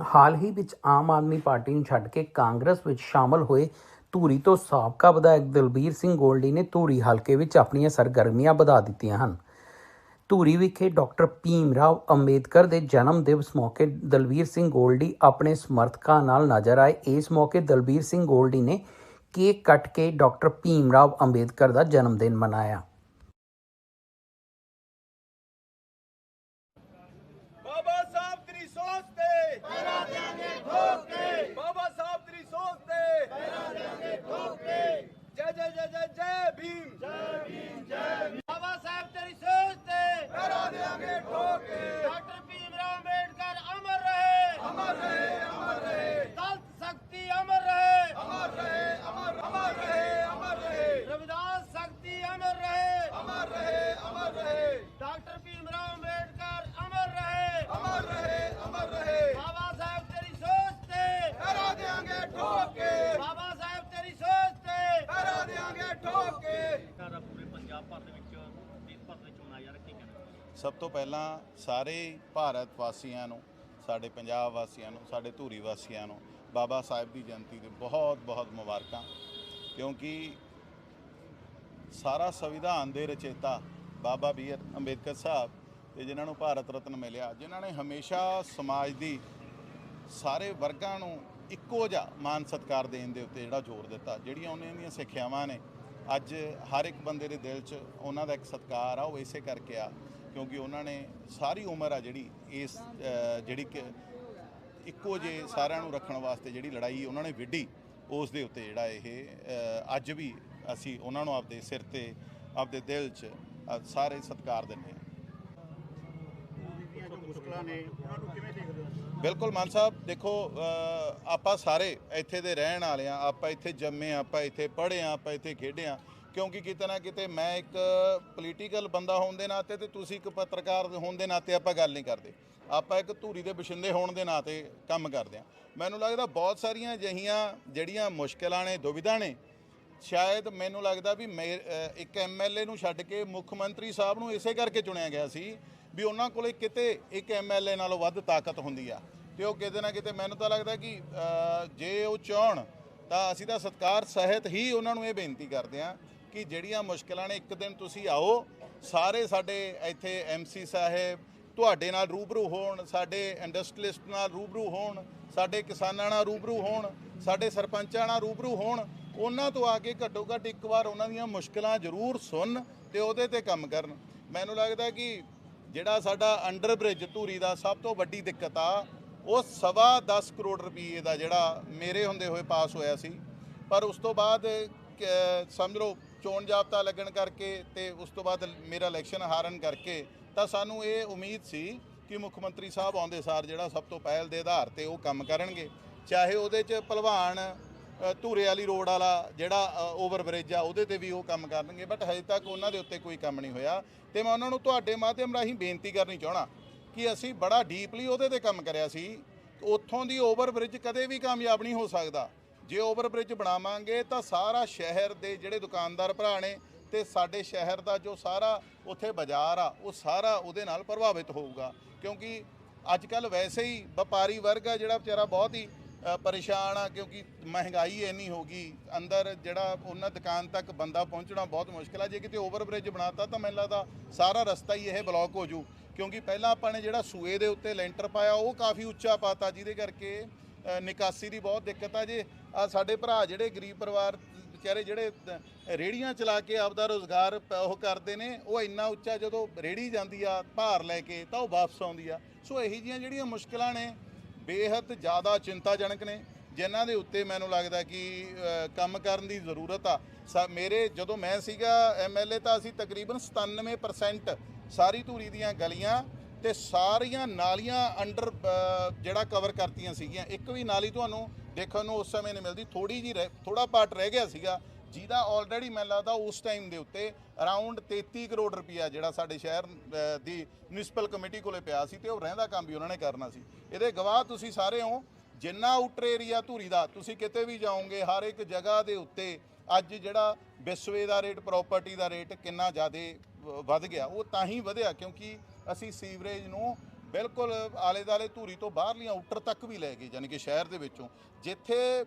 ਹਾਲ ਹੀ ਵਿੱਚ ਆਮ ਆਦਮੀ ਪਾਰਟੀ ਨੂੰ ਛੱਡ ਕੇ ਕਾਂਗਰਸ ਵਿੱਚ ਸ਼ਾਮਲ ਹੋਏ ਧੂਰੀ ਤੋਂ ਸਾਬਕਾ ਵਿਧਾਇਕ ਦਲਬੀਰ ਸਿੰਘ ਗੋਲਡੀ ਨੇ ਧੂਰੀ ਹਲਕੇ ਵਿੱਚ ਆਪਣੀਆਂ ਸਰਗਰਮੀਆਂ ਵਧਾ ਦਿੱਤੀਆਂ ਹਨ। ਧੂਰੀ ਵਿਖੇ ਡਾਕਟਰ ਭੀਮ ਰਾਵ ਅੰਬੇਦਕਰ ਦੇ ਜਨਮ ਦਿਵਸ ਮੌਕੇ ਦਲਬੀਰ ਸਿੰਘ ਗੋਲਡੀ ਆਪਣੇ ਸਮਰਥਕਾਂ ਨਾਲ ਨਜ਼ਰ ਆਏ। ਇਸ ਮੌਕੇ ਦਲਬੀਰ ਸਿੰਘ ਗੋਲਡੀ ਨੇ ਕੇਕ ਕੱਟ ਕੇ ਡਾਕਟਰ ਭੀਮ ਰਾਓ ਅੰਬੇਦਕਰ ਦਾ ਜਨਮ ਦਿਨ ਮਨਾਇਆ ਬਾਬਾ ਸਾਹਿਬ ਤੇਰੀ ਸੋਚ ਤੇ ਪਹਿਰਾ ਦੇਾਂਗੇ ਠੋਕ ਕੇ ਬਾਬਾ ਸਾਹਿਬ ਤੇਰੀ ਸੋਚ ਤੇ ਪਹਿਰਾ ਦੇਾਂਗੇ ਠੋਕ ਕੇ ਜੈ ਜੈ ਜੈ ਜੈ ਜੈ ਭੀਮ ਜੈ ਭੀਮ। ਬਾਬਾ ਸਾਹਿਬ ਤੇਰੀ ਸੋਚ ਤੇ ਪਹਿਰਾ ਦੇਾਂਗੇ ਠੋਕ। ਡਾਕਟਰ ਭੀਮ ਰਾਓ ਅੰਬੇਡਕਰ ਅਮਰ ਰਹੇ। ਅਮਰ ਰਹੇ ਅਮਰ ਰਹੇ। ਦਲਤ ਸ਼ਕਤੀ ਅਮਰ ਰਹੇ। ਅਮਰ ਰਹੇ ਅਮਰ ਅਮਰ ਰਹੇ ਅਮਰ ਰਹੇ। ਰਵਿਦਾਸ ਸ਼ਕਤੀ ਅਮਰ ਰਹੇ। ਅਮਰ ਰਹੇ ਅਮਰ ਰਹੇ। ਡਾਕਟਰ ਭੀਮ ਰਾਓ ਅੰਬੇਡਕਰ ਅਮਰ ਰਹੇ ਅਮਰ ਰਹੇ ਅਮਰ ਰਹੇ ਬਾਬਾ ਸਾਹਿਬ ਤੇਰੀ ਸੋਚ ਤੇ ਪਹਿਰਾ ਦੇਾਂਗੇ ਠੋਕ ਕੇ ਬਾਬਾ ਸਾਹਿਬ ਤੇਰੀ ਸੋਚ ਤੇ ਪਹਿਰਾ ਦੇਾਂਗੇ ਠੋਕ ਕੇ ਸਾਰਾ ਪੂਰੇ ਪੰਜਾਬ ਭਰ ਦੇ ਵਿੱਚ, ਦੇਸ਼ ਭਰ ਦੇ ਵਿੱਚ ਮਨਾਇਆ ਰੱਖੀ ਕਹਿੰਦੇ ਸਭ ਤੋਂ ਪਹਿਲਾਂ ਸਾਰੇ ਭਾਰਤ ਵਾਸੀਆਂ ਨੂੰ, ਸਾਡੇ ਪੰਜਾਬ ਵਾਸੀਆਂ ਨੂੰ, ਸਾਡੇ ਧੂਰੀ ਵਾਸੀਆਂ ਨੂੰ, ਬਾਬਾ ਸਾਹਿਬ ਦੀ ਜਯੰਤੀ ਦੇ ਬਹੁਤ ਬਹੁਤ ਮੁਬਾਰਕਾਂ। ਕਿਉਂਕਿ ਸਾਰਾ ਸੰਵਿਧਾਨ ਦੇ ਰਚੇਤਾ ਬਾਬਾ ਬੀਆਰ ਅੰਬੇਦਕਰ ਸਾਹਿਬ ਤੇ ਜਿਨ੍ਹਾਂ ਨੂੰ ਭਾਰਤ ਰਤਨ ਮਿਲਿਆ, ਜਿਨ੍ਹਾਂ ਨੇ ਹਮੇਸ਼ਾ ਸਮਾਜ ਦੀ ਸਾਰੇ ਵਰਗਾਂ ਨੂੰ ਇੱਕੋ ਜਿਹਾ ਮਾਨ ਸਤਿਕਾਰ ਦੇਣ ਦੇ ਉੱਤੇ ਜਿਹੜਾ ਜ਼ੋਰ ਦਿੱਤਾ, ਜਿਹੜੀਆਂ ਉਹਨਾਂ ਦੀਆਂ ਸਿੱਖਿਆਵਾਂ ਨੇ ਅੱਜ ਹਰ ਇੱਕ ਬੰਦੇ ਦੇ ਦਿਲ 'ਚ ਉਹਨਾਂ ਦਾ ਇੱਕ ਸਤਿਕਾਰ ਆ, ਉਹ ਇਸੇ ਕਰਕੇ ਆ, ਕਿਉਂਕਿ ਉਹਨਾਂ ਨੇ ਸਾਰੀ ਉਮਰ ਆ ਜਿਹੜੀ ਇਸ ਜਿਹੜੀ ਕਿ ਇੱਕੋ ਜੇ ਸਾਰਿਆਂ ਨੂੰ ਰੱਖਣ ਵਾਸਤੇ ਜਿਹੜੀ ਲੜਾਈ ਉਹਨਾਂ ਨੇ ਵਿੱਢੀ, ਉਸ ਦੇ ਉੱਤੇ ਜਿਹੜਾ ਇਹ ਅੱਜ ਵੀ ਅਸੀਂ ਉਹਨਾਂ ਨੂੰ ਆਪਦੇ ਸਿਰ ਤੇ, ਆਪਦੇ ਦਿਲ 'ਚ ਸਾਰੇ ਸਤਿਕਾਰ ਦਿੰਦੇ ਹਾਂ। ਮੁਸ਼ਕਲਾਂ ਨੇ, ਉਹਨਾਂ ਨੂੰ ਕਿਵੇਂ ਬਿਲਕੁਲ ਮਾਨ ਸਾਹਿਬ ਦੇਖੋ ਆਪਾਂ ਸਾਰੇ ਇੱਥੇ ਦੇ ਰਹਿਣ ਵਾਲੇ ਆ ਆਪਾਂ ਇੱਥੇ ਜੰਮੇ ਆ ਆਪਾਂ ਇੱਥੇ ਪੜ੍ਹੇ ਆ ਆਪਾਂ ਇੱਥੇ ਖੇਡੇ ਆ ਕਿਉਂਕਿ ਕਿਤੇ ਨਾ ਕਿਤੇ ਮੈਂ ਇੱਕ ਪੋਲੀਟੀਕਲ ਬੰਦਾ ਹੋਣ ਦੇ ਨਾਤੇ ਤੇ ਤੁਸੀਂ ਇੱਕ ਪੱਤਰਕਾਰ ਹੋਣ ਦੇ ਨਾਤੇ ਆਪਾਂ ਗੱਲ ਨਹੀਂ ਕਰਦੇ। ਆਪਾਂ ਇੱਕ ਧੂਰੀ ਦੇ ਬਸ਼ਿੰਦੇ ਹੋਣ ਦੇ ਨਾਤੇ ਕੰਮ ਕਰਦੇ ਆ ਮੈਨੂੰ ਲੱਗਦਾ ਬਹੁਤ ਸਾਰੀਆਂ ਅਜਿਹੀਆਂ ਜਿਹੜੀਆਂ ਮੁਸ਼ਕਲਾਂ ਨੇ ਦੁਵਿਧਾ ਨੇ ਸ਼ਾਇਦ ਮੈਨੂੰ ਲੱਗਦਾ ਵੀ ਮੇ- ਅ, ਇੱਕ ਐਮਐਲਏ ਨੂੰ ਛੱਡ ਕੇ ਮੁੱਖ ਮੰਤਰੀ ਸਾਹਿਬ ਨੂੰ ਇਸੇ ਕਰਕੇ ਚੁਣਿਆ ਗਿਆ ਸੀ ਵੀ ਉਹਨਾਂ ਕੋਲੇ ਕਿਤੇ ਇੱਕ ਐਮਐਲਏ ਨਾਲੋਂ ਵੱਧ ਤਾਕਤ ਹੁੰਦੀ ਆ। ਤੇ ਉਹ ਕਿਤੇ ਨਾ ਕਿਤੇ ਮੈਨੂੰ ਤਾਂ ਲੱਗਦਾ ਕਿ ਜੇ ਉਹ ਚਾਹਣ, ਤਾਂ ਅਸੀਂ ਤਾਂ ਸਤਕਾਰ ਸਹਿਤ ਹੀ ਉਹਨਾਂ ਨੂੰ ਇਹ ਬੇਨਤੀ ਕਰਦੇ ਆ ਕਿ ਜਿਹੜੀਆਂ ਮੁਸ਼ਕਲਾਂ ਨੇ, ਇੱਕ ਦਿਨ ਤੁਸੀਂ ਆਓ, ਸਾਰੇ ਸਾਡੇ ਇੱਥੇ ਐਮਸੀ ਸਾਹਿਬ ਤੁਹਾਡੇ ਨਾਲ ਰੂਬਰੂ ਹੋਣ, ਸਾਡੇ ਇੰਡਸਟਰੀਲਿਸਟ ਨਾਲ ਰੂਬਰੂ ਹੋਣ, ਸਾਡੇ ਕਿਸਾਨਾਂ ਨਾਲ ਰੂਬਰੂ ਹੋਣ, ਸਾਡੇ ਸਰਪੰਚਾਂ ਨਾਲ ਰੂਬਰੂ ਹੋਣ, ਉਹਨਾਂ ਤੋਂ ਆ ਕੇ ਘੱਟੋ ਘੱਟ ਇੱਕ ਵਾਰ ਉਹਨਾਂ ਦੀਆਂ ਮੁਸ਼ਕਲਾਂ ਜ਼ਰੂਰ ਸੁਣ ਤੇ ਉਹਦੇ ਤੇ ਕੰਮ ਕਰਨ। ਮੈਨੂੰ ਲੱਗਦਾ ਕਿ ਜਿਹੜਾ ਸਾਡਾ ਅੰਡਰ ਬ੍ਰਿਜ ਧੂਰੀ ਦਾ ਸਭ ਤੋਂ ਵੱਡੀ ਦਿੱਕਤ ਆ, ਉਹ ਸਵਾ 10 ਕਰੋੜ ਰੁਪਏ ਦਾ ਜਿਹੜਾ ਮੇਰੇ ਹੁੰਦੇ ਹੋਏ ਪਾਸ ਹੋਇਆ ਸੀ। ਪਰ ਉਸ ਤੋਂ ਬਾਅਦ ਸਮਝ ਲਓ, ਚੋਣ ਜਾਬਤਾ ਲੱਗਣ ਕਰਕੇ ਤੇ ਉਸ ਤੋਂ ਬਾਅਦ ਮੇਰਾ ਇਲੈਕਸ਼ਨ ਹਾਰਨ ਕਰਕੇ ਤਾਂ ਸਾਨੂੰ ਇਹ ਉਮੀਦ ਸੀ ਕਿ ਮੁੱਖ ਮੰਤਰੀ ਸਾਹਿਬ ਆਉਂਦੇ ਸਾਰ ਜਿਹੜਾ ਸਭ ਤੋਂ ਪਹਿਲ ਦੇ ਆਧਾਰ ਤੇ ਉਹ ਕੰਮ ਕਰਨਗੇ। ਚਾਹੇ ਉਹਦੇ 'ਚ ਭਲਵਾਨ ਧੂਰੇ ਵਾਲੀ ਰੋਡ ਵਾਲਾ ਜਿਹੜਾ ਓਵਰ ਬ੍ਰਿਜ ਆ, ਉਹਦੇ ਤੇ ਵੀ ਉਹ ਕੰਮ ਕਰਨਗੇ ਬਟ ਹਜੇ ਤੱਕ ਉਹਨਾਂ ਦੇ ਉੱਤੇ ਕੋਈ ਕੰਮ ਨਹੀਂ ਹੋਇਆ। ਤੇ ਮੈਂ ਉਹਨਾਂ ਨੂੰ ਤੁਹਾਡੇ ਮਾਧਿਅਮ ਰਾਹੀਂ ਬੇਨਤੀ ਕਰਨੀ ਚਾਹਣਾ ਕਿ ਅਸੀਂ ਬੜਾ ਡੀਪਲੀ ਉਹਦੇ ਤੇ ਕੰਮ ਕਰਿਆ ਸੀ। ਉੱਥੋਂ ਦੀ ਓਵਰ ਬ੍ਰਿਜ ਕਦੇ ਵੀ ਕਾਮਯਾਬ ਨਹੀਂ ਹੋ ਸਕਦਾ। ਜੇ ਓਵਰ ਬ੍ਰਿਜ ਬਣਾਵਾਂਗੇ ਤਾਂ ਸਾਰਾ ਸ਼ਹਿਰ ਦੇ ਜਿਹੜੇ ਦੁਕਾਨਦਾਰ ਭਰਾ ਨੇ ਤੇ ਸਾਡੇ ਸ਼ਹਿਰ ਦਾ ਜੋ ਸਾਰਾ ਉੱਥੇ ਬਾਜ਼ਾਰ ਆ, ਉਹ ਸਾਰਾ ਉਹਦੇ ਨਾਲ ਪ੍ਰਭਾਵਿਤ ਹੋਊਗਾ। ਕਿਉਂਕਿ ਅੱਜ ਕੱਲ ਵੈਸੇ ਹੀ ਵਪਾਰੀ ਵਰਗ ਆ ਜਿਹੜਾ ਵਿਚਾਰਾ ਬਹੁਤ ਹੀ ਪਰੇਸ਼ਾਨ ਆ ਕਿਉਂਕਿ ਮਹਿੰਗਾਈ ਇੰਨੀ ਹੋ ਗਈ। ਅੰਦਰ ਜਿਹੜਾ ਉਹਨਾਂ ਦੁਕਾਨ ਤੱਕ ਬੰਦਾ ਪਹੁੰਚਣਾ ਬਹੁਤ ਮੁਸ਼ਕਿਲ ਆ। ਜੇ ਕਿਤੇ ਓਵਰ ਬ੍ਰਿਜ ਬਣਾਤਾ ਤਾਂ ਮੈਨੂੰ ਲੱਗਦਾ ਸਾਰਾ ਰਸਤਾ ਹੀ ਇਹ ਬਲੌਕ ਹੋ ਜੂ। ਕਿਉਂਕਿ ਪਹਿਲਾਂ ਆਪਾਂ ਨੇ ਜਿਹੜਾ ਸੂਏ ਦੇ ਉੱਤੇ ਲੈਂਟਰ ਪਾਇਆ ਉਹ ਕਾਫੀ ਉੱਚਾ ਪਾਤਾ ਜਿਹਦੇ ਕਰਕੇ ਨਿਕਾਸੀ ਦੀ ਬਹੁਤ ਦਿੱਕਤ ਆ। ਜੇ ਆ ਸਾਡੇ ਭਰਾ ਜਿਹੜੇ ਗਰੀਬ ਪਰਿਵਾਰ ਵਿਚਾਰੇ ਜਿਹੜੇ ਅ, ਰੇਹੜੀਆਂ ਚਲਾ ਕੇ ਆਪਦਾ ਰੋਜ਼ਗਾਰ ਪ- ਉਹ ਕਰਦੇ ਨੇ ਉਹ ਇੰਨਾ ਉੱਚਾ ਜਦੋਂ ਰੇਹੜੀ ਜਾਂਦੀ ਆ ਭਾਰ ਲੈ ਕੇ ਤਾਂ ਉਹ ਵਾਪਸ ਆਉਂਦੀ ਆ। ਸੋ ਇਹੀ ਜੀਆਂ ਜਿਹੜੀਆਂ ਮੁਸ਼ਕਲਾਂ ਨੇ ਬੇਹੱਦ ਜ਼ਿਆਦਾ ਚਿੰਤਾਜਨਕ ਨੇ, ਜਿਨ੍ਹਾਂ ਦੇ ਉੱਤੇ ਮੈਨੂੰ ਲੱਗਦਾ ਕਿ ਕੰਮ ਕਰਨ ਦੀ ਜ਼ਰੂਰਤ ਆ। ਸਾ- ਮੇਰੇ ਜਦੋਂ ਮੈਂ ਸੀਗਾ ਐਮਐਲਏ ਤਾਂ ਅਸੀਂ ਤਕਰੀਬਨ 97% ਸਾਰੀ ਧੂਰੀ ਦੀਆਂ ਗਲੀਆਂ ਤੇ ਸਾਰੀਆਂ ਨਾਲੀਆਂ ਅੰਡਰ ਜਿਹੜਾ ਕਵਰ ਕਰਤੀਆਂ ਸੀਗੀਆਂ। ਇੱਕ ਵੀ ਨਾਲੀ ਤੁਹਾਨੂੰ ਦੇਖਣ ਨੂੰ ਉਸ ਸਮੇਂ ਨਹੀਂ ਮਿਲਦੀ। ਥੋੜੀ ਜੀ ਥੋੜਾ ਪਾਰਟ ਰਹਿ ਗਿਆ ਸੀਗਾ। ਜਿਹਦਾ ਆਲਰੇਡੀ ਮੈਨੂੰ ਲੱਗਦਾ ਉਸ ਟਾਈਮ ਦੇ ਉੱਤੇ ਅਰਾਊਂਡ 33 ਕਰੋੜ ਰੁਪਇਆ ਜਿਹੜਾ ਸਾਡੇ ਸ਼ਹਿਰ ਦੀ ਮਿਊਨਿਸਪਲ ਕਮੇਟੀ ਕੋਲੇ ਪਿਆ ਸੀ ਤੇ ਉਹ ਰਹਿੰਦਾ ਕੰਮ ਵੀ ਉਹਨਾਂ ਨੇ ਕਰਨਾ ਸੀ। ਇਹਦੇ ਗਵਾਹ ਤੁਸੀਂ ਸਾਰੇ ਹੋ, ਜਿੰਨਾ ਆਊਟਰ ਏਰੀਆ ਧੂਰੀ ਦਾ, ਤੁਸੀਂ ਕਿਤੇ ਵੀ ਜਾਓਗੇ, ਹਰ ਇੱਕ ਜਗ੍ਹਾ ਦੇ ਉੱਤੇ ਅੱਜ ਜਿਹੜਾ ਵਿਸਵੇ ਦਾ ਰੇਟ ਪ੍ਰਾਪਰਟੀ ਦਾ ਰੇਟ ਕਿੰਨਾ ਜ਼ਿਆਦਾ ਵੱਧ ਗਿਆ, ਉਹ ਤਾਂ ਹੀ ਵਧਿਆ ਕਿਉਂਕਿ ਅਸੀਂ ਸੀਵਰੇਜ ਨੂੰ ਬਿਲਕੁਲ ਆਲੇ ਦਾਲੇ ਧੂਰੀ ਤੋਂ ਬਾਹਰਲੀਆਂ ਆਊਟਰ ਤੱਕ ਵੀ ਲੈ ਗਏ ਯਾਨੀ ਕਿ ਸ਼ਹਿਰ ਦੇ ਵਿੱਚੋਂ। ਜਿੱਥੇ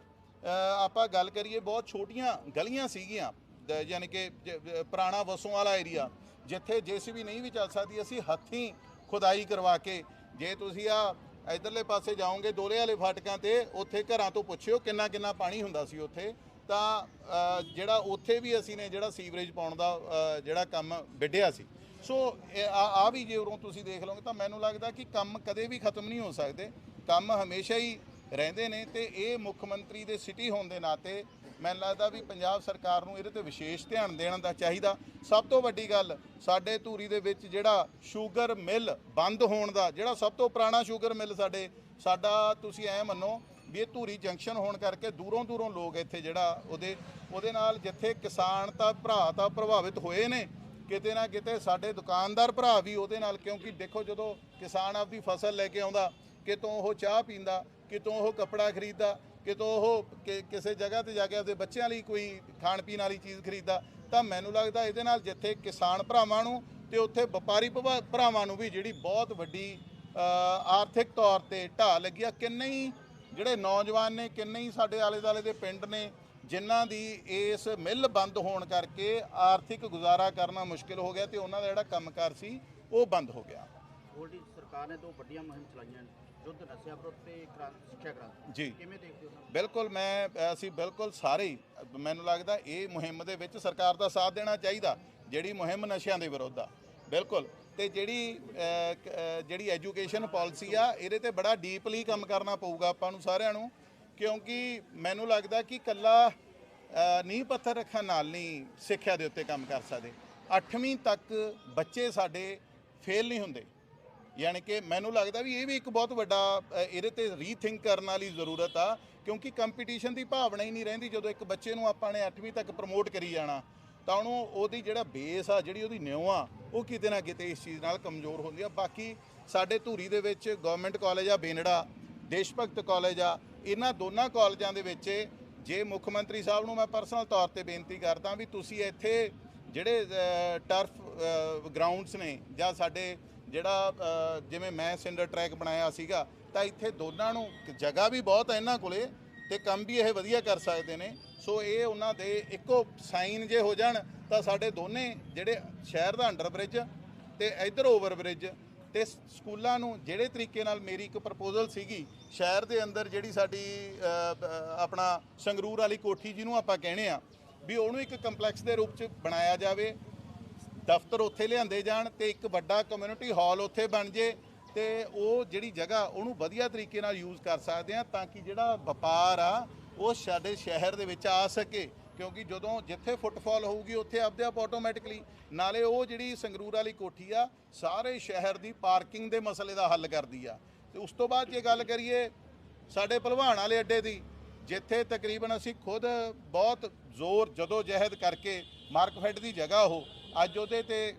ਆਪਾਂ ਗੱਲ ਕਰੀਏ ਬਹੁਤ ਛੋਟੀਆਂ ਗਲੀਆਂ ਸੀਗੀਆਂ, ਦ- ਯਾਨੀ ਕਿ ਜ- ਪੁਰਾਣਾ ਵਸੋਂ ਵਾਲਾ ਏਰੀਆ ਜਿੱਥੇ ਜੇਸੀਬੀ ਨਹੀਂ ਵੀ ਚੱਲ ਸਕਦੀ, ਅਸੀਂ ਹੱਥੀਂ ਖੁਦਾਈ ਕਰਵਾ ਕੇ, ਜੇ ਤੁਸੀਂ ਆ ਇਧਰਲੇ ਪਾਸੇ ਜਾਓਗੇ ਦੋਲੇ ਵਾਲੇ ਫਾਟਕਾਂ ਤੇ, ਉੱਥੇ ਘਰਾਂ ਤੋਂ ਪੁੱਛਿਓ ਕਿੰਨਾ ਕਿੰਨਾ ਪਾਣੀ ਹੁੰਦਾ ਸੀ ਉੱਥੇ, ਤਾਂ ਜਿਹੜਾ ਉੱਥੇ ਵੀ ਅਸੀਂ ਨੇ ਜਿਹੜਾ ਸੀਵਰੇਜ ਪਾਉਣ ਦਾ ਜਿਹੜਾ ਕੰਮ ਵਿੱਢਿਆ ਸੀ। ਸੋ, ਇਹ ਆ ਆ ਵੀ ਜੇ ਉਰੋਂ ਤੁਸੀਂ ਦੇਖ ਲਓਗੇ ਤਾਂ ਮੈਨੂੰ ਲੱਗਦਾ ਕਿ ਕੰਮ ਕਦੇ ਵੀ ਖਤਮ ਨਹੀਂ ਹੋ ਸਕਦੇ, ਕੰਮ ਹਮੇਸ਼ਾ ਹੀ ਰਹਿੰਦੇ ਨੇ ਤੇ ਇਹ ਮੁੱਖ ਮੰਤਰੀ ਦੇ ਸਿਟੀ ਹੋਣ ਦੇ ਨਾਤੇ ਮੈਨੂੰ ਲੱਗਦਾ ਵੀ ਪੰਜਾਬ ਸਰਕਾਰ ਨੂੰ ਇਹਦੇ ਤੇ ਵਿਸ਼ੇਸ਼ ਧਿਆਨ ਦੇਣ ਦਾ ਚਾਹੀਦਾ। ਸਭ ਤੋਂ ਵੱਡੀ ਗੱਲ, ਸਾਡੇ ਧੂਰੀ ਦੇ ਵਿੱਚ ਜਿਹੜਾ ਸ਼ੂਗਰ ਮਿਲ ਬੰਦ ਹੋਣ ਦਾ, ਜਿਹੜਾ ਸਭ ਤੋਂ ਪੁਰਾਣਾ ਸ਼ੂਗਰ ਮਿਲ ਸਾਡੇ, ਸਾਡਾ ਤੁਸੀਂ ਐ ਮੰਨੋ ਵੀ ਇਹ ਧੂਰੀ ਜੰਕਸ਼ਨ ਹੋਣ ਕਰਕੇ ਦੂਰੋਂ ਦੂਰੋਂ ਲੋਕ ਇੱਥੇ ਜਿਹੜਾ ਉਹਦੇ ਉਹਦੇ ਨਾਲ ਜਿੱਥੇ ਕਿਸਾਨ ਤਾਂ ਭਰਾ ਤਾਂ ਪ੍ਰਭਾਵਿਤ ਹੋਏ ਨੇ, ਕਿਤੇ ਨਾ ਕਿਤੇ ਸਾਡੇ ਦੁਕਾਨਦਾਰ ਭਰਾ ਵੀ ਉਹਦੇ ਨਾਲ, ਕਿਉਂਕਿ ਦੇਖੋ ਜਦੋਂ ਕਿਸਾਨ ਆਪਦੀ ਫਸਲ ਲੈ ਕੇ ਆਉਂਦਾ, ਕਿਤੋਂ ਉਹ ਚਾਹ ਪੀਂਦਾ ਕਿਤੋਂ ਉਹ ਕੱਪੜਾ ਖਰੀਦਦਾ, ਕਿਤੋਂ ਉਹ ਕਿਸੇ ਜਗ੍ਹਾ ਤੇ ਜਾ ਕੇ ਆਪਦੇ ਬੱਚਿਆਂ ਲਈ ਕੋਈ ਖਾਣ ਪੀਣ ਵਾਲੀ ਚੀਜ਼ ਖਰੀਦਦਾ, ਤਾਂ ਮੈਨੂੰ ਲੱਗਦਾ ਇਹਦੇ ਨਾਲ ਜਿੱਥੇ ਕਿਸਾਨ ਭਰਾਵਾਂ ਨੂੰ ਤੇ ਉੱਥੇ ਵਪਾਰੀ ਭਰਾਵਾਂ ਨੂੰ ਵੀ ਜਿਹੜੀ ਬਹੁਤ ਵੱਡੀ ਆਰਥਿਕ ਤੌਰ ਤੇ ਢਾਹ ਲੱਗੀ ਆ, ਕਿੰਨੇ ਹੀ ਜਿਹੜੇ ਨੌਜਵਾਨ ਨੇ, ਕਿੰਨੇ ਹੀ ਸਾਡੇ ਆਲੇ ਦੁਆਲੇ ਦੇ ਪਿੰਡ ਨੇ, ਜਿਨ੍ਹਾਂ ਦੀ ਇਸ ਮਿੱਲ ਬੰਦ ਹੋਣ ਕਰਕੇ ਆਰਥਿਕ ਗੁਜ਼ਾਰਾ ਕਰਨਾ ਮੁਸ਼ਕਿਲ ਹੋ ਗਿਆ ਤੇ ਉਹਨਾਂ ਦਾ ਜਿਹੜਾ ਕੰਮਕਾਰ ਸੀ, ਉਹ ਬੰਦ ਹੋ ਗਿਆ। ਸਰਕਾਰ ਨੇ ਦੋ ਵੱਡੀਆਂ ਮੁਹਿੰਮ ਚਲਾਈਆਂ ਯੁੱਧ ਨਸ਼ਿਆਂ ਵਿਰੁੱਧ ਤੇ ਕ੍ਰਾਂਤੀ ਸਿੱਖਿਆ ਕ੍ਰਾਂਤੀ। ਜੀ। ਕਿਵੇਂ ਦੇਖਦੇ ਹੋ ਉਹਨਾਂ ਨੂੰ? ਬਿਲਕੁਲ ਮੈਂ ਅਸੀਂ ਬਿਲਕੁਲ ਸਾਰੇ ਹੀ, ਮੈਨੂੰ ਲੱਗਦਾ ਇਹ ਮੁਹਿੰਮ ਦੇ ਵਿੱਚ ਸਰਕਾਰ ਦਾ ਸਾਥ ਦੇਣਾ ਚਾਹੀਦਾ ਜਿਹੜੀ ਮੁਹਿੰਮ ਨਸ਼ਿਆਂ ਦੇ ਵਿਰੁੱਧ ਆ। ਬਿਲਕੁਲ ਤੇ ਜਿਹੜੀ ਕ- ਜਿਹੜੀ ਐਜੂਕੇਸ਼ਨ ਪਾਲਿਸੀ ਆ ਇਹਦੇ ਤੇ ਬੜਾ ਡੀਪਲੀ ਕੰਮ ਕਰਨਾ ਪਊਗਾ ਆਪਾਂ ਨੂੰ ਸਾਰਿਆਂ ਨੂੰ ਕਿਉਂਕਿ ਮੈਨੂੰ ਲੱਗਦਾ ਕਿ ਕੱਲਾ ਨੀਂਹ ਪੱਥਰ ਰੱਖਣ ਨਾਲ ਨਹੀਂ ਸਿੱਖਿਆ ਦੇ ਉੱਤੇ ਕੰਮ ਕਰ ਸਕਦੇ। 8ਵੀਂ ਤੱਕ ਬੱਚੇ ਸਾਡੇ ਫੇਲ ਨਹੀਂ ਹੁੰਦੇ। ਯਾਨੀ ਕਿ ਮੈਨੂੰ ਲੱਗਦਾ ਵੀ ਇਹ ਵੀ ਇੱਕ ਬਹੁਤ ਵੱਡਾ ਇਹਦੇ ਤੇ ਰੀਥਿੰਕ ਕਰਨ ਵਾਲੀ ਜ਼ਰੂਰਤ ਆ, ਕਿਉਂਕਿ ਕੰਪੀਟੀਸ਼ਨ ਦੀ ਭਾਵਨਾ ਹੀ ਨਹੀਂ ਰਹਿੰਦੀ ਜਦੋਂ ਇੱਕ ਬੱਚੇ ਨੂੰ ਆਪਾਂ ਨੇ 8ਵੀਂ ਤੱਕ ਪ੍ਰਮੋਟ ਕਰੀ ਜਾਣਾ, ਤਾਂ ਉਹਨੂੰ ਉਹਦੀ ਜਿਹੜਾ ਬੇਸ ਆ, ਜਿਹੜੀ ਉਹਦੀ ਨਿਉ ਆ, ਉਹ ਕਿਤੇ ਨਾ ਕਿਤੇ ਇਸ ਚੀਜ਼ ਨਾਲ ਕਮਜ਼ੋਰ ਹੁੰਦੀ ਆ। ਬਾਕੀ ਸਾਡੇ ਧੂਰੀ ਦੇ ਵਿੱਚ ਗਵਰਨਮੈਂਟ ਕਾਲਜ ਆ, ਬੇਨੜਾ ਦੇਸ਼ ਭਗਤ ਕਾਲਜ ਆ, ਇਹਨਾਂ ਦੋਨਾਂ ਕਾਲਜਾਂ ਦੇ ਵਿੱਚ ਜੇ ਮੁੱਖ ਮੰਤਰੀ ਸਾਹਿਬ ਨੂੰ ਮੈਂ ਪਰਸਨਲ ਤੌਰ ਤੇ ਬੇਨਤੀ ਕਰਦਾ ਵੀ ਤੁਸੀਂ ਇੱਥੇ ਜਿਹੜੇ ਟਰਫ ਗਰਾਊਂਡਸ ਨੇ ਜਾਂ ਸਾਡੇ ਜਿਹੜਾ ਜਿਵੇਂ ਮੈਂ ਸਿੰਡਰ ਟਰੈਕ ਬਣਾਇਆ ਸੀਗਾ, ਤਾਂ ਇੱਥੇ ਦੋਨਾਂ ਨੂੰ ਜਗ੍ਹਾ ਵੀ ਬਹੁਤ ਹੈ ਇਹਨਾਂ ਕੋਲੇ ਤੇ ਕੰਮ ਵੀ ਇਹ ਵਧੀਆ ਕਰ ਸਕਦੇ ਨੇ। ਸੋ ਇਹ ਉਹਨਾਂ ਦੇ ਇੱਕੋ ਸਾਈਨ ਜੇ ਹੋ ਜਾਣ, ਤਾਂ ਸਾਡੇ ਦੋਨੇ ਜਿਹੜੇ ਸ਼ਹਿਰ ਦਾ ਅੰਡਰ ਬ੍ਰਿਜ ਤੇ ਇਧਰ ਓਵਰ ਬ੍ਰਿਜ ਤੇ ਸਕੂਲਾਂ ਨੂੰ ਜਿਹੜੇ ਤਰੀਕੇ ਨਾਲ ਮੇਰੀ ਇੱਕ ਪ੍ਰਪੋਜ਼ਲ ਸੀਗੀ, ਸ਼ਹਿਰ ਦੇ ਅੰਦਰ ਜਿਹੜੀ ਸਾਡੀ ਆਪਣਾ ਸੰਗਰੂਰ ਵਾਲੀ ਕੋਠੀ ਜਿਹਨੂੰ ਆਪਾਂ ਕਹਿੰਦੇ ਆ ਵੀ ਉਹਨੂੰ ਇੱਕ ਕੰਪਲੈਕਸ ਦੇ ਰੂਪ ਚ ਬਣਾਇਆ ਜਾਵੇ। ਦਫ਼ਤਰ ਉੱਥੇ ਲਿਆਂਦੇ ਜਾਣ ਤੇ ਇੱਕ ਵੱਡਾ ਕਮਿਊਨਿਟੀ ਹਾਲ ਉੱਥੇ ਬਣ ਜੇ ਤੇ ਉਹ ਜਿਹੜੀ ਜਗ੍ਹਾ ਉਹਨੂੰ ਵਧੀਆ ਤਰੀਕੇ ਨਾਲ ਯੂਜ਼ ਕਰ ਸਕਦੇ ਆ ਤਾਂ ਕਿ ਜਿਹੜਾ ਵਪਾਰ ਆ, ਉਹ ਸਾਡੇ ਸ਼ਹਿਰ ਦੇ ਵਿੱਚ ਆ ਸਕੇ। ਕਿਉਂਕਿ ਜਦੋਂ ਜਿੱਥੇ ਫੁੱਟਫਾਲ ਹੋਊਗੀ, ਉੱਥੇ ਆਪਦੇ ਆਪ ਆਟੋਮੈਟਿਕਲੀ ਨਾਲੇ ਉਹ ਜਿਹੜੀ ਸੰਗਰੂਰ ਵਾਲੀ ਕੋਠੀ ਆ, ਸਾਰੇ ਸ਼ਹਿਰ ਦੀ ਪਾਰਕਿੰਗ ਦੇ ਮਸਲੇ ਦਾ ਹੱਲ ਕਰਦੀ ਆ। ਤੇ ਉਸ ਤੋਂ ਬਾਅਦ ਜੇ ਗੱਲ ਕਰੀਏ ਸਾਡੇ ਭਲਵਾਨ ਵਾਲੇ ਅੱਡੇ ਦੀ, ਜਿੱਥੇ ਤਕਰੀਬਨ ਅਸੀਂ ਖੁਦ ਬਹੁਤ ਜ਼ੋਰ ਜਦੋਂ ਜਹਿਦ ਕਰਕੇ ਮਾਰਕਫੈਟ ਦੀ ਜਗ੍ਹਾ ਉਹ ਅੱਜ ਉਹਦੇ ਤੇ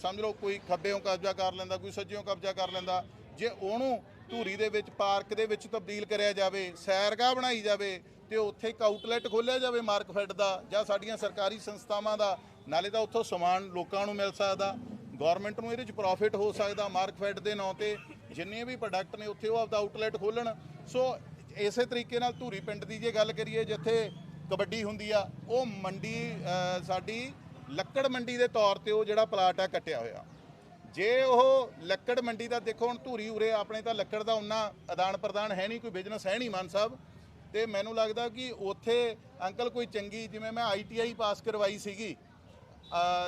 ਸਮਝ ਲਓ ਕੋਈ ਖੱਬੇੋਂ ਕਬਜ਼ਾ ਕਰ ਲੈਂਦਾ, ਕੋਈ ਸੱਜਿਓਂ ਕਬਜ਼ਾ ਕਰ ਲੈਂਦਾ, ਜੇ ਉਹਨੂੰ ਧੂਰੀ ਦੇ ਵਿੱਚ, ਪਾਰਕ ਦੇ ਵਿੱਚ ਤਬਦੀਲ ਕਰਿਆ ਜਾਵੇ, ਸੈਰਗਾਹ ਬਣਾਈ ਜਾਵੇ, ਤੇ ਉੱਥੇ ਇੱਕ ਆਊਟਲੈਟ ਖੋਲ੍ਹਿਆ ਜਾਵੇ ਮਾਰਕਫੈਟ ਦਾ ਜਾਂ ਸਾਡੀਆਂ ਸਰਕਾਰੀ ਸੰਸਥਾਵਾਂ ਦਾ, ਨਾਲੇ ਤਾਂ ਉੱਥੋਂ ਸਮਾਨ ਲੋਕਾਂ ਨੂੰ ਮਿਲ ਸਕਦਾ ਗਵਰਨਮੈਂਟ ਨੂੰ ਇਹਦੇ ਚ ਪ੍ਰੋਫਿਟ ਹੋ ਸਕਦਾ ਮਾਰਕਫੈਟ ਦੇ ਨਾਂ ਤੇ, ਜਿੰਨੇ ਵੀ ਪ੍ਰੋਡਕਟ ਨੇ ਉੱਥੇ ਉਹ ਆਪਦਾ ਆਊਟਲੈਟ ਖੋਲਣ। ਸੋ ਇਸੇ ਤਰੀਕੇ ਨਾਲ ਧੂਰੀ ਪਿੰਡ ਦੀ ਜੇ ਗੱਲ ਕਰੀਏ, ਜਿੱਥੇ ਕਬੱਡੀ ਹੁੰਦੀ ਆ, ਉਹ ਮੰਡੀ ਸਾਡੀ ਲੱਕੜ ਮੰਡੀ ਦੇ ਤੌਰ ਤੇ ਉਹ ਜਿਹੜਾ ਪਲਾਟ ਆ ਕੱਟਿਆ ਹੋਇਆ। ਜੇ ਉਹ ਲੱਕੜ ਮੰਡੀ ਦਾ ਦੇਖੋ ਹੁਣ ਧੂਰੀ ਉਰੇ, ਆਪਣੇ ਤਾਂ ਲੱਕੜ ਦਾ ਉਹਨਾਂ ਆਦਾਨ ਪ੍ਰਦਾਨ ਹੈ ਨਹੀਂ, ਕੋਈ ਬਿਜ਼ਨਸ ਹੈ ਨਹੀਂ ਮਾਨ ਸਾਹਿਬ। ਤੇ ਮੈਨੂੰ ਲੱਗਦਾ ਕਿ ਉੱਥੇ ਅੰਕਲ ਕੋਈ ਚੰਗੀ, ਜਿਵੇਂ ਮੈਂ ਆਈਟੀਆਈ ਪਾਸ ਕਰਵਾਈ ਸੀਗੀ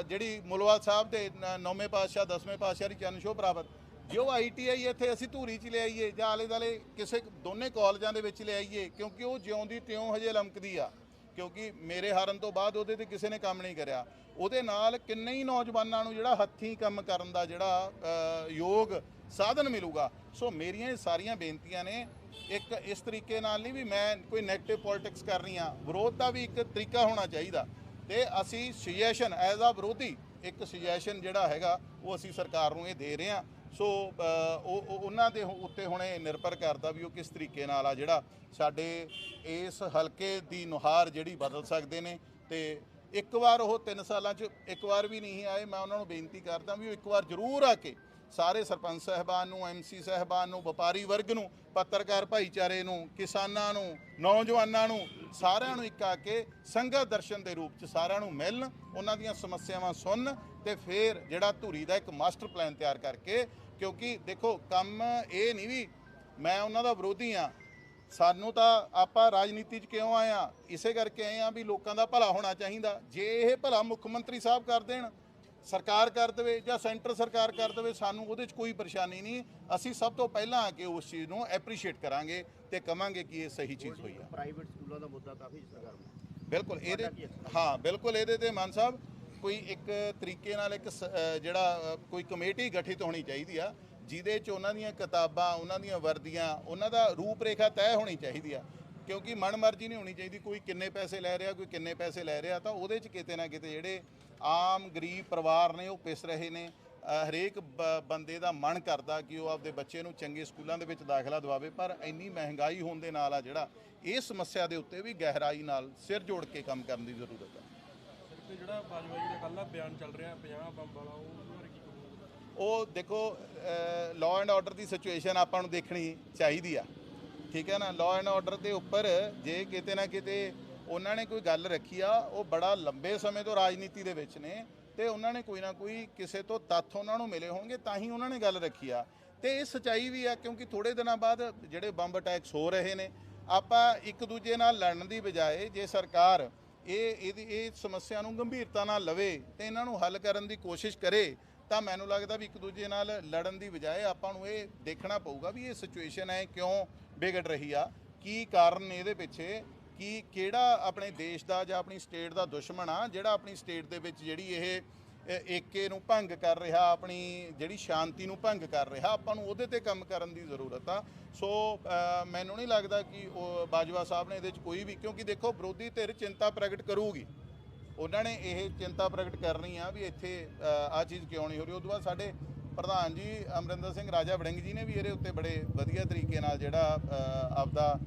ਜਿਹੜੀ ਮੁਲਵਾਲ ਸਾਹਿਬ ਦੇ ਨੌਵੇਂ ਪਾਤਸ਼ਾਹ, ਦਸਵੇਂ ਪਾਤਸ਼ਾਹ ਦੀ ਚਰਨ ਸ਼ੋਭ ਪ੍ਰਾਪਤ, ਜੋ ਆਈਟੀਆਈ ਇੱਥੇ ਅਸੀਂ ਧੂਰੀ ਚ ਲੈ ਆਈਏ ਜਾਂ ਆਲੇ ਦਾਲੇ ਕਿਸੇ ਦੋਨੇ ਕਾਲਜਾਂ ਦੇ ਵਿੱਚ ਲੈ ਆਈਏ, ਕਿਉਂਕਿ ਉਹ ਜਿਉਂਦੀ ਤਿਉਂ ਹਜੇ ਲਮਕਦੀ ਆ, ਕਿਉਂਕਿ ਮੇਰੇ ਹਾਰਨ ਤੋਂ ਬਾਅਦ ਉਹਦੇ ਤੇ ਕਿਸੇ ਨੇ ਕੰਮ ਨਹੀਂ ਕਰਿਆ। ਉਹਦੇ ਨਾਲ ਕਿੰਨੇ ਹੀ ਨੌਜਵਾਨਾਂ ਨੂੰ ਜਿਹੜਾ ਹੱਥੀਂ ਕੰਮ ਕਰਨ ਦਾ ਜਿਹੜਾ ਯੋਗ ਸਾਧਨ ਮਿਲੂਗਾ। ਸੋ ਮੇਰੀਆਂ ਇਹ ਸਾਰੀਆਂ ਬੇਨਤੀਆਂ ਨੇ। ਇੱਕ ਇਸ ਤਰੀਕੇ ਨਾਲ ਨਹੀਂ ਵੀ ਮੈਂ ਕੋਈ 네ਗੇਟਿਵ ਪੋਲਿਟਿਕਸ ਕਰ ਰਹੀ ਆ ਵਿਰੋਧ ਦਾ ਵੀ ਇੱਕ ਤਰੀਕਾ ਹੋਣਾ ਚਾਹੀਦਾ। ਤੇ ਅਸੀਂ ਸੁਜੈਸ਼ਨ ਐਜ਼ ਆ ਵਿਰੋਧੀ, ਇੱਕ ਸੁਜੈਸ਼ਨ ਜਿਹੜਾ ਹੈਗਾ, ਉਹ ਅਸੀਂ ਸਰਕਾਰ ਨੂੰ ਇਹ ਦੇ ਰਹੇ ਹਾਂ। ਸੋ ਉਹ ਉਹਨਾਂ ਦੇ ਉੱਤੇ ਹੁਣ ਇਹ ਨਿਰਭਰ ਕਰਦਾ ਵੀ ਉਹ ਕਿਸ ਤਰੀਕੇ ਨਾਲ ਆ ਜਿਹੜਾ ਸਾਡੇ ਇਸ ਹਲਕੇ ਦੀ ਨੁਹਾਰ ਜਿਹੜੀ ਬਦਲ ਸਕਦੇ ਨੇ। ਤੇ ਇੱਕ ਵਾਰ ਉਹ 3 ਸਾਲਾਂ 'ਚ ਇੱਕ ਵਾਰ ਵੀ ਨਹੀਂ ਆਏ, ਮੈਂ ਉਹਨਾਂ ਨੂੰ ਬੇਨਤੀ ਕਰਦਾ ਵੀ ਉਹ ਇੱਕ ਵਾਰ ਜ਼ਰੂਰ ਆ ਕੇ ਸਾਰੇ ਸਰਪੰਚ ਸਾਹਿਬਾਨ ਨੂੰ ਐਮਸੀ ਸਾਹਿਬਾਨ ਨੂੰ, ਵਪਾਰੀ ਵਰਗ ਨੂੰ, ਪੱਤਰਕਾਰ ਭਾਈਚਾਰੇ ਨੂੰ, ਕਿਸਾਨਾਂ ਨੂੰ, ਨੌਜਵਾਨਾਂ ਨੂੰ, ਸਾਰਿਆਂ ਨੂੰ ਇੱਕ ਆ ਕੇ ਸੰਗਤ ਦਰਸ਼ਨ ਦੇ ਰੂਪ 'ਚ ਸਾਰਿਆਂ ਨੂੰ ਮਿਲਣ, ਉਹਨਾਂ ਦੀਆਂ ਸਮੱਸਿਆਵਾਂ ਸੁਣਨ ਤੇ ਫਿਰ ਜਿਹੜਾ ਧੂਰੀ ਦਾ ਇੱਕ ਮਾਸਟਰ ਪਲਾਨ ਤਿਆਰ ਕਰਕੇ ਕਿਉਂਕਿ ਦੇਖੋ ਕੰਮ ਇਹ ਨਹੀਂ ਵੀ ਮੈਂ ਉਹਨਾਂ ਦਾ ਵਿਰੋਧੀ ਆ ਸਾਨੂੰ ਤਾਂ ਆਪਾਂ ਰਾਜਨੀਤੀ 'ਚ ਕਿਉਂ ਆਏ ਆ? ਇਸੇ ਕਰਕੇ ਆਏ ਆ ਵੀ ਲੋਕਾਂ ਦਾ ਭਲਾ ਹੋਣਾ ਚਾਹੀਦਾ। ਜੇ ਇਹ ਭਲਾ ਮੁੱਖ ਮੰਤਰੀ ਸਾਹਿਬ ਕਰ ਦੇਣ ਸਰਕਾਰ ਕਰ ਦੇਵੇ ਜਾਂ ਸੈਂਟਰ ਸਰਕਾਰ ਕਰ ਦੇਵੇ ਸਾਨੂੰ ਉਹਦੇ 'ਚ ਕੋਈ ਪਰੇਸ਼ਾਨੀ ਨਹੀਂ। ਅਸੀਂ ਸਭ ਤੋਂ ਪਹਿਲਾਂ ਆ ਕੇ ਉਸ ਚੀਜ਼ ਨੂੰ ਐਪਰੀਸ਼ੀਏਟ ਕਰਾਂਗੇ ਤੇ ਕਵਾਂਗੇ ਕਿ ਇਹ ਸਹੀ ਚੀਜ਼ ਹੋਈ ਆ। ਪ੍ਰਾਈਵੇਟ ਸਕੂਲਾਂ ਦਾ ਮੁੱਦਾ ਕਾਫੀ ਸਰਗਰਮ ਹੈ ਬਿਲਕੁਲ ਇਹਦੇ ਹਾਂ? ਬਿਲਕੁਲ ਇਹਦੇ ਤੇ ਮਾਨ ਸਾਹਿਬ ਕੋਈ ਇੱਕ ਤਰੀਕੇ ਨਾਲ ਇੱਕ ਜਿਹੜਾ ਕੋਈ ਕਮੇਟੀ ਗਠਿਤ ਹੋਣੀ ਚਾਹੀਦੀ ਆ। ਜਿਹਦੇ 'ਚ ਉਹਨਾਂ ਦੀਆਂ ਕਿਤਾਬਾਂ, ਉਹਨਾਂ ਦੀਆਂ ਵਰਦੀਆਂ, ਉਹਨਾਂ ਦਾ ਰੂਪ ਰੇਖਾ ਤੈਅ ਹੋਣੀ ਚਾਹੀਦੀ ਆ। ਕਿਉਂਕਿ ਮਨਮਰਜ਼ੀ ਨਹੀਂ ਹੋਣੀ ਚਾਹੀਦੀ, ਕੋਈ ਕਿੰਨੇ ਪੈਸੇ ਲੈ ਰਿਹਾ, ਕੋਈ ਕਿੰਨੇ ਪੈਸੇ ਲੈ ਰਿਹਾ, ਤਾਂ ਉਹਦੇ 'ਚ ਕਿਤੇ ਨਾ ਕਿਤੇ ਜਿਹੜੇ ਆਮ ਗਰੀਬ ਪਰਿਵਾਰ ਨੇ, ਉਹ ਪਿਸ ਰਹੇ ਨੇ। ਹਰੇਕ ਬ- ਬੰਦੇ ਦਾ ਮਨ ਕਰਦਾ ਕਿ ਉਹ ਆਪਦੇ ਬੱਚੇ ਨੂੰ ਚੰਗੇ ਸਕੂਲਾਂ ਦੇ ਵਿੱਚ ਦਾਖਲਾ ਦਿਵਾਵੇ, ਪਰ ਇੰਨੀ ਮਹਿੰਗਾਈ ਹੋਣ ਦੇ ਨਾਲ ਆ ਜਿਹੜਾ, ਇਹ ਸਮੱਸਿਆ ਦੇ ਉੱਤੇ ਵੀ ਗਹਿਰਾਈ ਨਾਲ ਸਿਰ ਜੋੜ ਕੇ ਕੰਮ ਕਰਨ ਦੀ ਜ਼ਰੂਰਤ ਹੈ ਤੇ ਜਿਹੜਾ ਬਾਜਵਾ ਜੀ ਦਾ ਕੱਲ੍ਹ ਬਿਆਨ ਚੱਲ ਰਿਹਾ 50 ਬੰਬ ਵਾਲਾ, ਉਹ ਉਹਦੇ ਬਾਰੇ ਕੀ ਕਹੋਗੇ ਉਹ ਦੇਖੋ ਲਾਅ ਐਂਡ ਆਰਡਰ ਦੀ ਸਿਚੁਏਸ਼ਨ ਆਪਾਂ ਨੂੰ ਦੇਖਣੀ ਚਾਹੀਦੀ ਆ। ਠੀਕ ਹੈ ਨਾ? ਲਾਅ ਐਂਡ ਆਰਡਰ ਦੇ ਉੱਪਰ ਜੇ ਕਿਤੇ ਨਾ ਕਿਤੇ ਉਹਨਾਂ ਨੇ ਕੋਈ ਗੱਲ ਰੱਖੀ ਆ, ਉਹ ਬੜਾ ਲੰਬੇ ਸਮੇਂ ਤੋਂ ਰਾਜਨੀਤੀ ਦੇ ਵਿੱਚ ਨੇ ਤੇ ਉਹਨਾਂ ਨੇ ਕੋਈ ਨਾ ਕੋਈ ਕਿਸੇ ਤੋਂ ਤੱਥ ਉਹਨਾਂ ਨੂੰ ਮਿਲੇ ਹੋਣਗੇ, ਤਾਂ ਹੀ ਉਹਨਾਂ ਨੇ ਗੱਲ ਰੱਖੀ ਆ। ਤੇ ਇਹ ਸਚਾਈ ਵੀ ਆ, ਕਿਉਂਕਿ ਥੋੜੇ ਦਿਨਾਂ ਬਾਅਦ ਜਿਹੜੇ ਬੰਬ ਅਟੈਕਸ ਹੋ ਰਹੇ ਨੇ, ਆਪਾਂ ਇੱਕ ਦੂਜੇ ਨਾਲ ਲੜਨ ਦੀ ਬਜਾਏ ਜੇ ਸਰਕਾਰ ਇਹ, ਇਹਦੀ, ਇਹ ਸਮੱਸਿਆ ਨੂੰ ਗੰਭੀਰਤਾ ਨਾਲ ਲਵੇ ਤੇ ਇਹਨਾਂ ਨੂੰ ਹੱਲ ਕਰਨ ਦੀ ਕੋਸ਼ਿਸ਼ ਕਰੇ ਤਾਂ ਮੈਨੂੰ ਲੱਗਦਾ ਵੀ ਇੱਕ ਦੂਜੇ ਨਾਲ ਲੜਨ ਦੀ ਬਜਾਏ ਆਪਾਂ ਨੂੰ ਇਹ ਦੇਖਣਾ ਪਊਗਾ ਵੀ ਇਹ ਸਿਚੁਏਸ਼ਨ ਹੈ ਕਿਉਂ ਵਿਗੜ ਰਹੀ ਆ? ਕੀ ਕਾਰਨ ਨੇ ਇਹਦੇ ਪਿੱਛੇ? ਕੀ ਕਿਹੜਾ ਆਪਣੇ ਦੇਸ਼ ਦਾ ਜਾਂ ਆਪਣੀ ਸਟੇਟ ਦਾ ਦੁਸ਼ਮਣ ਆ ਜਿਹੜਾ ਆਪਣੀ ਸਟੇਟ ਦੇ ਵਿੱਚ ਜਿਹੜੀ ਇਹ ਏਕੇ ਨੂੰ ਭੰਗ ਕਰ ਰਿਹਾ, ਆਪਣੀ ਜਿਹੜੀ ਸ਼ਾਂਤੀ ਨੂੰ ਭੰਗ ਕਰ ਰਿਹਾ, ਆਪਾਂ ਨੂੰ ਉਹਦੇ ਤੇ ਕੰਮ ਕਰਨ ਦੀ ਜ਼ਰੂਰਤ ਆ। ਸੋ ਮੈਨੂੰ ਨਹੀਂ ਲੱਗਦਾ ਕਿ ਉਹ ਬਾਜਵਾ ਸਾਹਿਬ ਨੇ ਇਹਦੇ 'ਚ ਕੋਈ ਵੀ, ਕਿਉਂਕਿ ਦੇਖੋ ਵਿਰੋਧੀ ਧਿਰ ਚਿੰਤਾ ਪ੍ਰਗਟ ਕਰੂਗੀ। ਉਹਨਾਂ ਨੇ ਇਹ ਚਿੰਤਾ ਪ੍ਰਗਟ ਕਰਨੀ ਆ ਵੀ ਇੱਥੇ ਆ ਚੀਜ਼ ਕਿਉਂ ਨਹੀਂ ਹੋ ਰਹੀ? ਉਸ ਤੋਂ ਬਾਅਦ ਸਾਡੇ ਪ੍ਰਧਾਨ ਜੀ ਅਮਰਿੰਦਰ ਸਿੰਘ, ਰਾਜਾ ਵੜਿੰਗ ਜੀ ਨੇ ਵੀ ਇਹਦੇ ਉੱਤੇ ਬੜੇ ਵਧੀਆ ਤਰੀਕੇ ਨਾਲ ਜਿਹੜਾ ਆਪਦਾ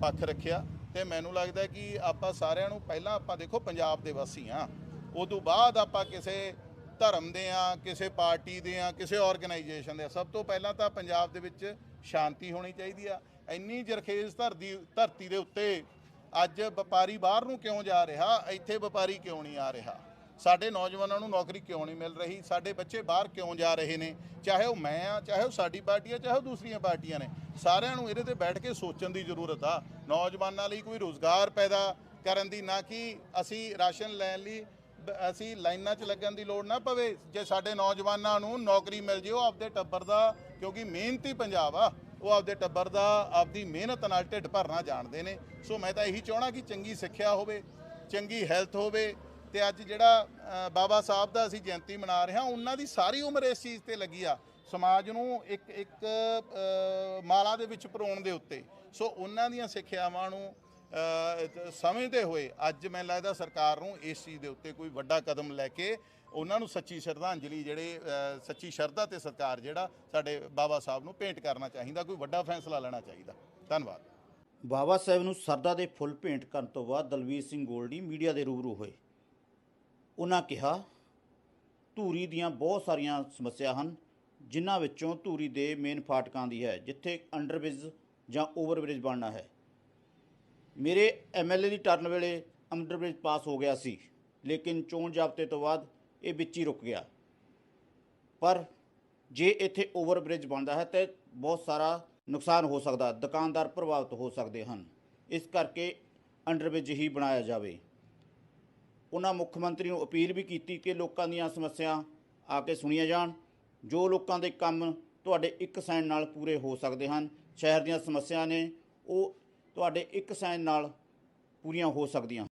ਪੱਖ ਰੱਖਿਆ ਤੇ ਮੈਨੂੰ ਲੱਗਦਾ ਕਿ ਆਪਾਂ ਸਾਰਿਆਂ ਨੂੰ ਪਹਿਲਾਂ ਆਪਾਂ ਦੇਖੋ ਪੰਜਾਬ ਦੇ ਵਾਸੀ ਆ। ਉਸ ਤੋਂ ਬਾਅਦ ਆਪਾਂ ਕਿਸੇ ਧਰਮ ਦੇ ਆ, ਕਿਸੇ ਪਾਰਟੀ ਦੇ ਆ, ਕਿਸੇ ਆਰਗੇਨਾਈਜੇਸ਼ਨ ਦੇ ਆ, ਸਭ ਤੋਂ ਪਹਿਲਾਂ ਤਾਂ ਪੰਜਾਬ ਦੇ ਵਿੱਚ ਸ਼ਾਂਤੀ ਹੋਣੀ ਚਾਹੀਦੀ ਆ। ਇੰਨੀ ਜਰਖੇਜ਼ ਧਰਤੀ ਧਰਤੀ ਦੇ ਉੱਤੇ ਅੱਜ ਵਪਾਰੀ ਬਾਹਰ ਨੂੰ ਕਿਉਂ ਜਾ ਰਿਹਾ? ਇੱਥੇ ਵਪਾਰੀ ਕਿਉਂ ਨਹੀਂ ਆ ਰਿਹਾ? ਸਾਡੇ ਨੌਜਵਾਨਾਂ ਨੂੰ ਨੌਕਰੀ ਕਿਉਂ ਨਹੀਂ ਮਿਲ ਰਹੀ? ਸਾਡੇ ਬੱਚੇ ਬਾਹਰ ਕਿਉਂ ਜਾ ਰਹੇ ਨੇ? ਚਾਹੇ ਉਹ ਮੈਂ ਆ, ਚਾਹੇ ਉਹ ਸਾਡੀ ਪਾਰਟੀ ਆ, ਚਾਹੇ ਉਹ ਦੂਸਰੀਆਂ ਪਾਰਟੀਆਂ ਨੇ। ਸਾਰਿਆਂ ਨੂੰ ਇਹਦੇ ਤੇ ਬੈਠ ਕੇ ਸੋਚਣ ਦੀ ਜ਼ਰੂਰਤ ਆ। ਨੌਜਵਾਨਾਂ ਲਈ ਕੋਈ ਰੋਜ਼ਗਾਰ ਪੈਦਾ ਕਰਨ ਦੀ ਨਾ ਕਿ ਅਸੀਂ ਰਾਸ਼ਨ ਲੈਣ ਲਈ, ਬ- ਅਸੀਂ ਲਾਈਨਾਂ 'ਚ ਲੱਗਣ ਦੀ ਲੋੜ ਨਾ ਪਵੇ। ਜੇ ਸਾਡੇ ਨੌਜਵਾਨਾਂ ਨੂੰ ਨੌਕਰੀ ਮਿਲ ਜੇ, ਉਹ ਆਪਦੇ ਟੱਬਰ ਦਾ ਕਿਉਂਕਿ ਮਿਹਨਤੀ ਪੰਜਾਬ ਆ। ਉਹ ਆਪਦੇ ਟੱਬਰ ਦਾ, ਆਪਦੀ ਮਿਹਨਤ ਨਾਲ ਢਿੱਡ ਭਰਨਾ ਜਾਣਦੇ ਨੇ। ਸੋ ਮੈਂ ਤਾਂ ਇਹੀ ਚਾਹਣਾ ਕਿ ਚੰਗੀ ਸਿੱਖਿਆ ਹੋਵੇ, ਚੰਗੀ ਹੈਲਥ ਹੋਵੇ ਤੇ ਅੱਜ ਜਿਹੜਾ ਬਾਬਾ ਸਾਹਿਬ ਦਾ ਅਸੀਂ ਜਯੰਤੀ ਮਨਾ ਰਹੇ ਹਾਂ, ਉਹਨਾਂ ਦੀ ਸਾਰੀ ਉਮਰ ਇਸ ਚੀਜ਼ ਤੇ ਲੱਗੀ ਆ। ਸਮਾਜ ਨੂੰ ਇੱਕ ਇੱਕ ਮਾਲਾ ਦੇ ਵਿੱਚ ਪਰੋਣ ਦੇ ਉੱਤੇ। ਸੋ ਉਹਨਾਂ ਦੀਆਂ ਸਿੱਖਿਆਵਾਂ ਨੂੰ ਸਮਝਦੇ ਹੋਏ ਅੱਜ ਮੈਨੂੰ ਲੱਗਦਾ ਸਰਕਾਰ ਨੂੰ ਇਸ ਚੀਜ਼ ਦੇ ਉੱਤੇ ਕੋਈ ਵੱਡਾ ਕਦਮ ਲੈ ਕੇ ਉਹਨਾਂ ਨੂੰ ਸੱਚੀ ਸ਼ਰਧਾਂਜਲੀ ਜਿਹੜੇ ਸੱਚੀ ਸ਼ਰਧਾ ਤੇ ਸਤਿਕਾਰ ਜਿਹੜਾ ਸਾਡੇ ਬਾਬਾ ਸਾਹਿਬ ਨੂੰ ਭੇਂਟ ਕਰਨਾ ਚਾਹੀਦਾ, ਕੋਈ ਵੱਡਾ ਫੈਸਲਾ ਲੈਣਾ ਚਾਹੀਦਾ। ਧੰਨਵਾਦ। ਬਾਬਾ ਸਾਹਿਬ ਨੂੰ ਸਰਦਾ ਦੇ ਫੁੱਲ ਭੇਂਟ ਕਰਨ ਤੋਂ ਬਾਅਦ ਦਲਵੀਰ ਸਿੰਘ ਗੋਲਡੀ ਮੀਡੀਆ ਦੇ ਰੂਬਰੂ ਹੋਏ। ਉਹਨਾਂ ਕਿਹਾ, ਧੂਰੀ ਦੀਆਂ ਬਹੁਤ ਸਾਰੀਆਂ ਸਮੱਸਿਆ ਹਨ, ਜਿਨ੍ਹਾਂ ਵਿੱਚੋਂ ਧੂਰੀ ਦੇ ਮੇਨ ਫਾਟਕਾਂ ਦੀ ਹੈ, ਜਿੱਥੇ ਅੰਡਰਬ੍ਰਿਜ ਜਾਂ ਓਵਰਬ੍ਰਿਜ ਬਣਨਾ ਹੈ। ਮੇਰੇ ਐਮਐਲਏ ਦੀ ਟਰਨ ਵੇਲੇ ਅੰਡਰਬ੍ਰਿਜ ਪਾਸ ਹੋ ਗਿਆ ਸੀ, ਲੇਕਿਨ ਚੋਣ ਜ਼ਾਬਤੇ ਤੋਂ ਬਾਅਦ ਇਹ ਵਿੱਚ ਹੀ ਰੁਕ ਗਿਆ। ਪਰ ਜੇ ਇੱਥੇ ਓਵਰਬ੍ਰਿਜ ਬਣਦਾ ਹੈ ਤੇ ਬਹੁਤ ਸਾਰਾ ਨੁਕਸਾਨ ਹੋ ਸਕਦਾ, ਦੁਕਾਨਦਾਰ ਪ੍ਰਭਾਵਿਤ ਹੋ ਸਕਦੇ ਹਨ। ਇਸ ਕਰਕੇ ਅੰਡਰਬ੍ਰਿਜ ਹੀ ਬਣਾਇਆ ਜਾਵੇ। ਉਹਨਾਂ ਮੁੱਖ ਮੰਤਰੀ ਨੂੰ ਅਪੀਲ ਵੀ ਕੀਤੀ ਕਿ ਲੋਕਾਂ ਦੀਆਂ ਸਮੱਸਿਆ ਆ ਕੇ ਸੁਣੀਆਂ ਜਾਣ। ਜੋ ਲੋਕਾਂ ਦੇ ਕੰਮ ਤੁਹਾਡੇ ਇੱਕ ਸਾਈਨ ਨਾਲ ਪੂਰੇ ਹੋ ਸਕਦੇ ਹਨ, ਸ਼ਹਿਰ ਦੀਆਂ ਸਮੱਸਿਆ ਨੇ, ਉਹ ਤੁਹਾਡੇ ਇੱਕ ਸਾਈਨ ਨਾਲ ਪੂਰੀਆਂ ਹੋ ਸਕਦੀਆਂ